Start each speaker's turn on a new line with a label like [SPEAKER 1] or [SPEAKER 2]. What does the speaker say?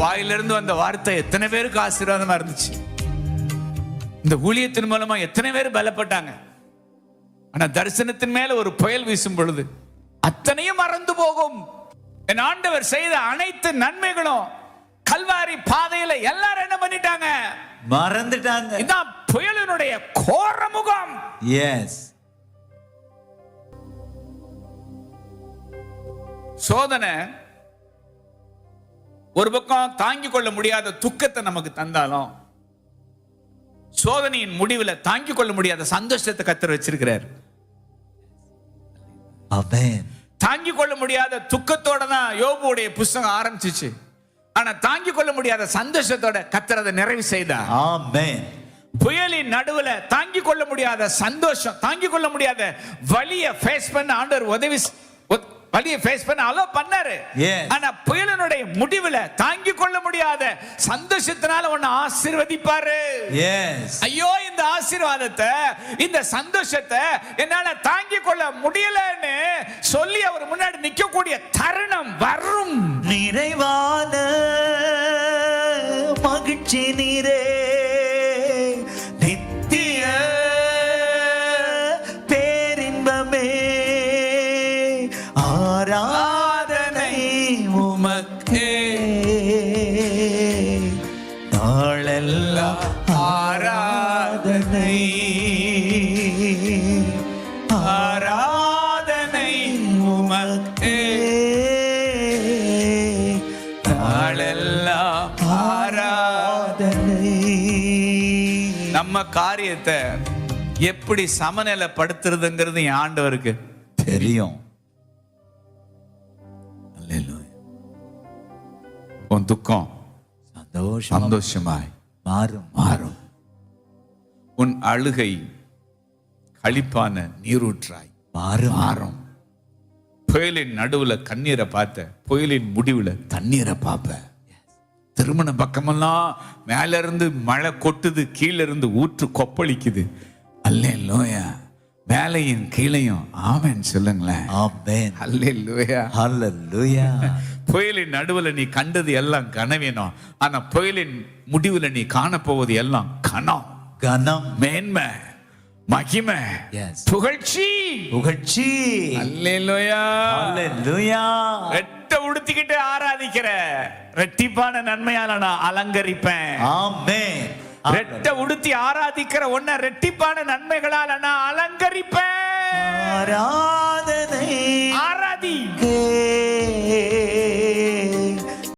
[SPEAKER 1] வாயிலிருந்து வந்த வார்த்தை எத்தனை பேருக்கு ஆசீர்வாதமா இருந்துச்சு? இந்த ஊழியத்தின் மூலமா எத்தனை பேர் பலப்பட்டாங்க? ஆனா தரிசனத்தின் மேல ஒரு புயல் வீசும் பொழுது அத்தனையும் மறந்து போகும். என் ஆண்டவர் செய்த அனைத்து நன்மைகளும் கல்வாரி பாதையில எல்லாரும் என்ன பண்ணிட்டாங்க?
[SPEAKER 2] மறந்துட்டாங்க.
[SPEAKER 1] இதான் புயலினுடைய கோர முகம்.
[SPEAKER 2] எஸ்
[SPEAKER 1] சோதனை ஒரு பக்கம் தாங்கிக் கொள்ள முடியாத துக்கத்தை நமக்கு தந்தாலும் சோதனையின் முடிவுல தாங்கிக் கொள்ள முடியாத சந்தோஷத்தை கத்தர் வச்சிருக்கிறார். தாங்கிக் கொள்ள முடியாத துக்கத்தோட தான் யோபுடைய புஸ்தகம் ஆரம்பிச்சிச்சு. ஆனா தாங்கிக் கொள்ள முடியாத சந்தோஷத்தோட கத்தர் அதை நிறைவு செய்தார்.
[SPEAKER 2] ஆமென்
[SPEAKER 1] புயலின் நடுவுல தாங்கிக் கொள்ள முடியாத சந்தோஷம் தாங்கிக் கொள்ள முடியாத வலிய ஃபேஸ் பண்ண ஆண்டவர் உதவி வலிய ஃபேஸ் பண்ண அலோ பண்ணாரு. ஆனா புயலினுடைய முடிவுல தாங்கிக் கொள்ள முடியாத சந்தோஷத்தினால உன்னை ஆசீர்வதிப்பாரு. ஐயோ இந்த ஆசீர்வாதத்தை இந்த சந்தோஷத்தை என்னால தாங்கிக் கொள்ள முடியலன்னு சொல்லி அவர் முன்னாடி நிக்கக்கூடிய தருணம் வரும்.
[SPEAKER 2] நிறைவான மகிழ்ச்சி நீரே. நாளெல்லாம்
[SPEAKER 1] ஆராதனை. ஆராதனை உமக்கே. நாளெல்லாம் ஆராதனை. நம்ம காரியத்தை எப்படி சமநிலைப்படுத்துறதுங்கிறது என் ஆண்டவருக்கு
[SPEAKER 2] தெரியும்.
[SPEAKER 1] உன் துக்கம்
[SPEAKER 2] சந்தோஷம்
[SPEAKER 1] சந்தோஷமாய்
[SPEAKER 2] மாறும்.
[SPEAKER 1] மாறும். உன் அழுகை களிப்பான நீரூற்றாய்
[SPEAKER 2] மாறும்.
[SPEAKER 1] மாறும். புயலின் நடுவுல கண்ணீரை பார்த்த புயலின் முடிவுல தண்ணீரை பார்ப்ப. திருமண பக்கமெல்லாம் மேல இருந்து மழை கொட்டுது கீழ இருந்து ஊற்று கொப்பளிக்குது. அல்லே லோயா. மேலையும் கீழையும் ஆமென் சொல்லுங்களேன்.
[SPEAKER 2] ஆமென்.
[SPEAKER 1] அல்லே லோயா.
[SPEAKER 2] ஹalleluya
[SPEAKER 1] புயலின் நடுவுல நீ கண்டது எல்லாம் கனவீனம் ஆனா புயலின் முடிவுல நீ காணப்போவது எல்லாம் கனம்.
[SPEAKER 2] கனம்.
[SPEAKER 1] மேன்மை மகிமை. புகழ்ச்சி.
[SPEAKER 2] புகழ்ச்சி.
[SPEAKER 1] அல்லேலூயா.
[SPEAKER 2] ஹalleluya
[SPEAKER 1] ரெட்ட உடுத்திக்கிட்டு ஆராதிக்கிற ரெட்டிப்பான நன்மையால நான் அலங்கரிப்பேன்.
[SPEAKER 2] ஆமென்.
[SPEAKER 1] ரெட்ட உடுத்தி ஆராதிக்கிற ஒன்ன ரெட்டிப்பான நன்மைகளால நான் அலங்கரிப்பேன்.